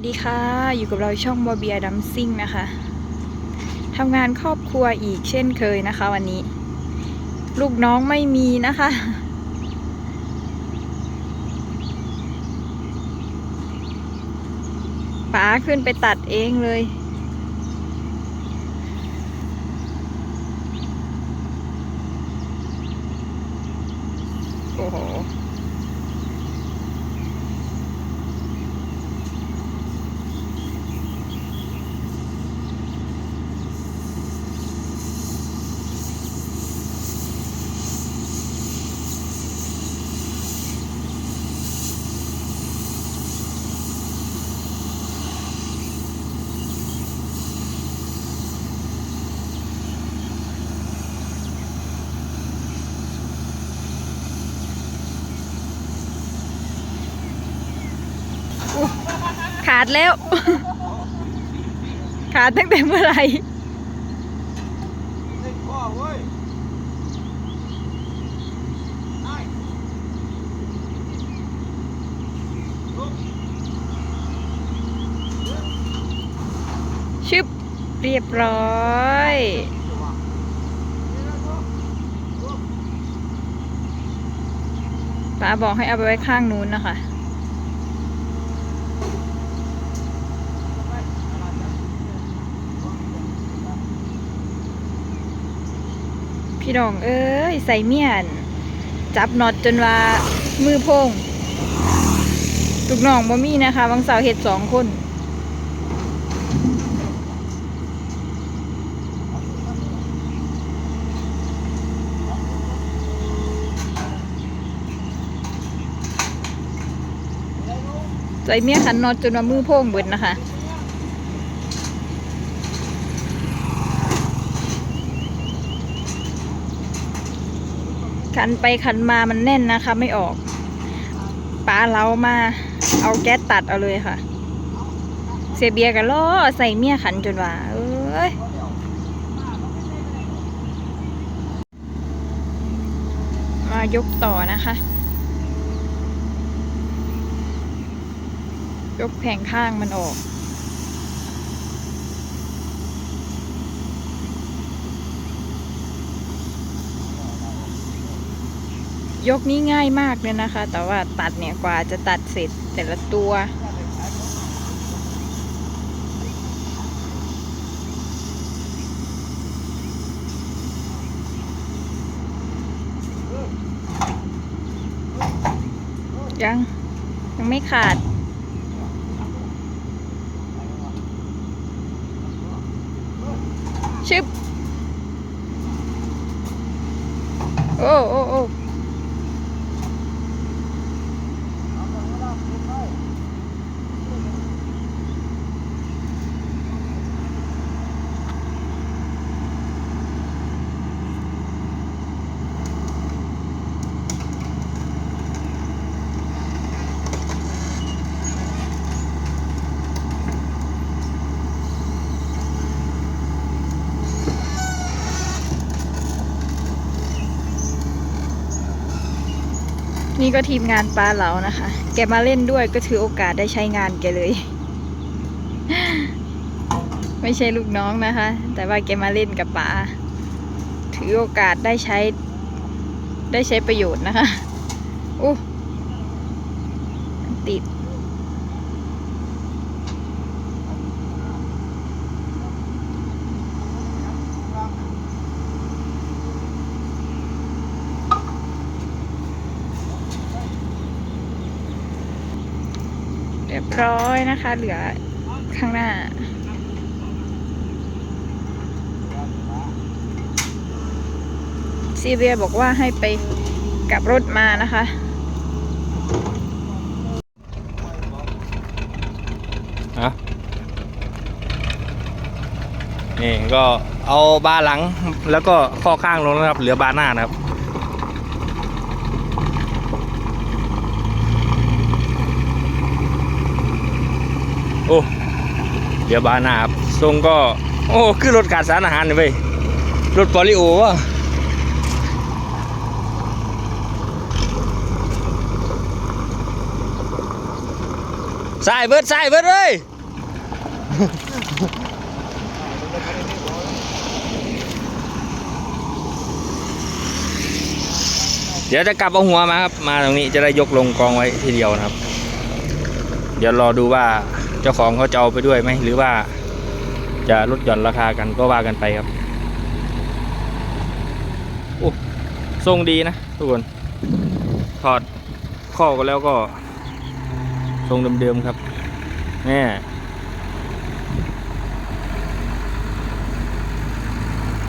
วัสดีค่ะ อยู่กับเราช่องบอเบียดัมซิ่งนะคะทำงานครอบครัวอีกเช่นเคยนะคะ วันนี้ ลูกน้องไม่มีนะคะ ป๋าขึ้นไปตัดเองเลย โอ้โห ขาดแล้ว ขาดตั้งแต่เมื่อไหร่ชึบเรียบร้อยป้าบอกให้เอาไปไว้ข้างนู้นนะคะ พี่น้องเอ้ยใส่เมียน จับน็อตจนว่ามือพงลูกน้องบ่มีนะคะบางสาวเห็ดสองคนใส่เมียขันน็อตจนว่ามือพงเบิดนะคะ ขันไปขันมามันแน่นนะคะ ไม่ออกป้าเรามา เอาแก๊สตัดเอาเลยค่ะ เสียเบียกันล้อใส่เมียขันจนว่า เอ้ยมายกต่อนะคะ ยกแผงข้างมันออก ยกนี้ง่ายมากเลยนะคะ แต่ว่าตัดเนี่ยกว่าจะตัดเสร็จแต่ละตัวยัง ยังไม่ขาด ชึบ โอ้โอ้โอ้ นี่ก็ทีมงานปลาเหลานะคะ แกมาเล่นด้วยก็ถือโอกาสได้ใช้งานแกเลย ไม่ใช่ลูกน้องนะคะ แต่ว่าแกมาเล่นกับปลา ถือโอกาสได้ใช้ ได้ใช้ประโยชน์นะคะอู้ติด ร้อยนะคะ เหลือข้างหน้า ซีเรียบอกว่าให้ไปกลับรถมานะคะฮะนี่ก็เอาบาร์หลังแล้วก็ข้อข้างลงนะครับ เหลือบาร์หน้านะครับ โอ้เหลือบานาครับทรงก็ โอ้คือรถขาดสารอาหารเลยเว้ยรถปอลิโอวะสายเบิดใสายเบิดเลยเดี๋ยวจะกลับเอาหัวมาครับ มาตรงนี้จะได้ยกลงกองไว้ทีเดียวนะครับ เดี๋ยวรอดูว่า จ้าของเขาจะเอาไปด้วยไหมหรือว่าจะลดหย่อนราคากันก็ว่ากันไปครับโอ้ทรงดีนะทุกคนถอดข้อก็แล้วก็ ทรงเดิมๆครับแน่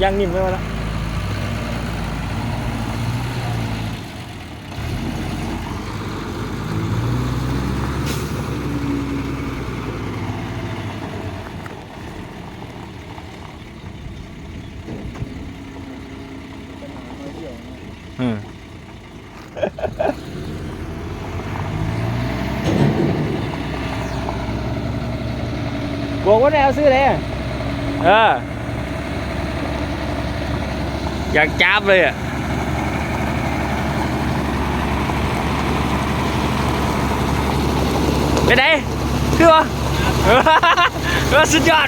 ยังนิ่มไม่มาละ บอกว่าแนวซื้อเลยอะเออ อยากจับเลยอะไปไหนคือวะเออเออสุดยอด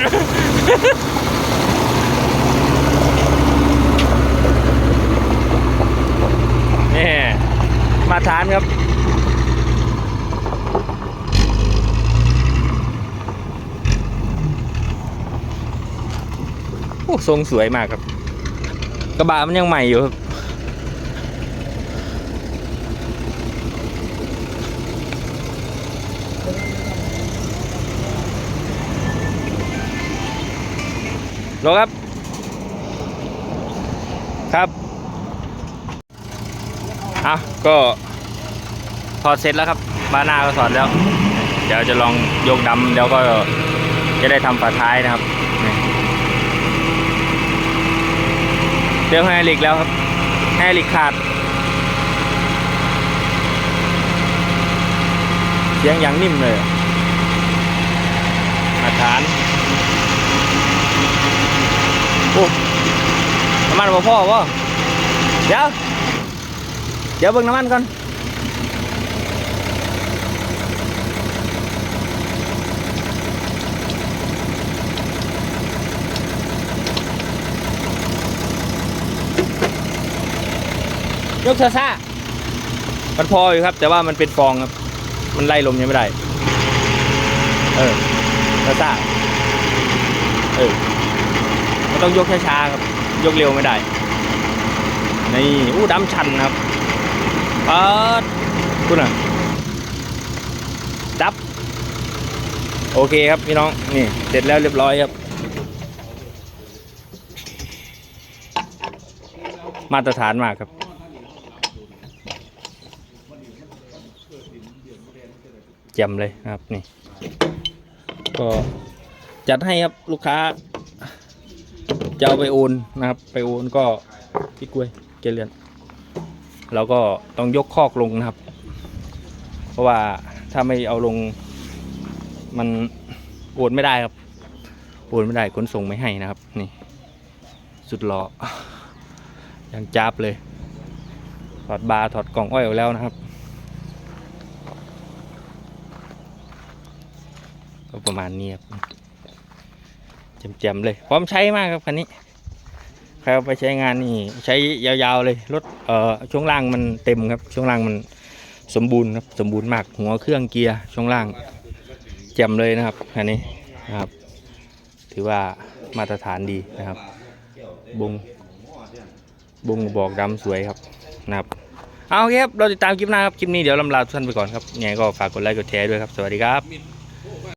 นี่มาทานครับ ทรงสวยมากครับ กระบะมันยังใหม่อยู่ครับรอครับ ครับอะก็ถอดเสร็จแล้วครับบาหน้าก็ถอดแล้ว เดี๋ยวจะลองยกดำแล้วก็จะได้ทำฝาท้ายนะครับ เรื่องไฮลิกแล้วครับไฮลิกขาด เสียงอย่างนิ่มเลยมาฐานโอ้น้ำมันพอพ่อวะเดี๋ยว เดี๋ยวเบิ่งน้ำมันก่อน กซาซามันพออยู่ครับ แต่ว่ามันเป็นฟองครับ มันไล่ลมยังไม่ได้ เออซาซาเออมันต้องยกช้าๆครับ ยกเร็วไม่ได้ นี่อู้ดำชันนะครับเปิดคุณอะดับ โอเคครับพี่น้อง นี่ เสร็จแล้วเรียบร้อยครับ มาตรฐานมากครับ แจ่มเลยนะครับนี่ ก็จัดให้ครับลูกค้าจะเอาไปโอนนะครับ ไปโอนก็พี่กล้วยเกเรือนเราก็ต้องยกคอกลงนะครับ เพราะว่าถ้าไม่เอาลงมันโอนไม่ได้ครับโอนไม่ได้ขนส่งไม่ให้นะครับ นี่ สุดหล่อยังจับเลย ถอดบาร์ถอดกล่องอ้อยออกแล้วนะครับ ก็ประมาณนี้ครับแจมๆเลย พร้อมใช้มากครับคันนี้ใครเอาไปใช้งานนี่ใช้ยาวๆเลยรถเอ่อช่วงล่างมันเต็มครับ ช่วงล่างมันสมบูรณ์ครับสมบูรณ์มากหัวเครื่องเกียร์ช่วงล่างแจ่มเลยนะครับคันนี้นะครับ ถือว่ามาตรฐานดีนะครับบงบงบอกดำสวยครับนะครับเอาคครับเราติดตามคลิปหน้าครับคลิปนี้เดี๋ยวลำลาทุกท่านไปก่อนครับยังไงก็ฝากกดไลค์กดแชร์ด้วยครับสวัสดีครับ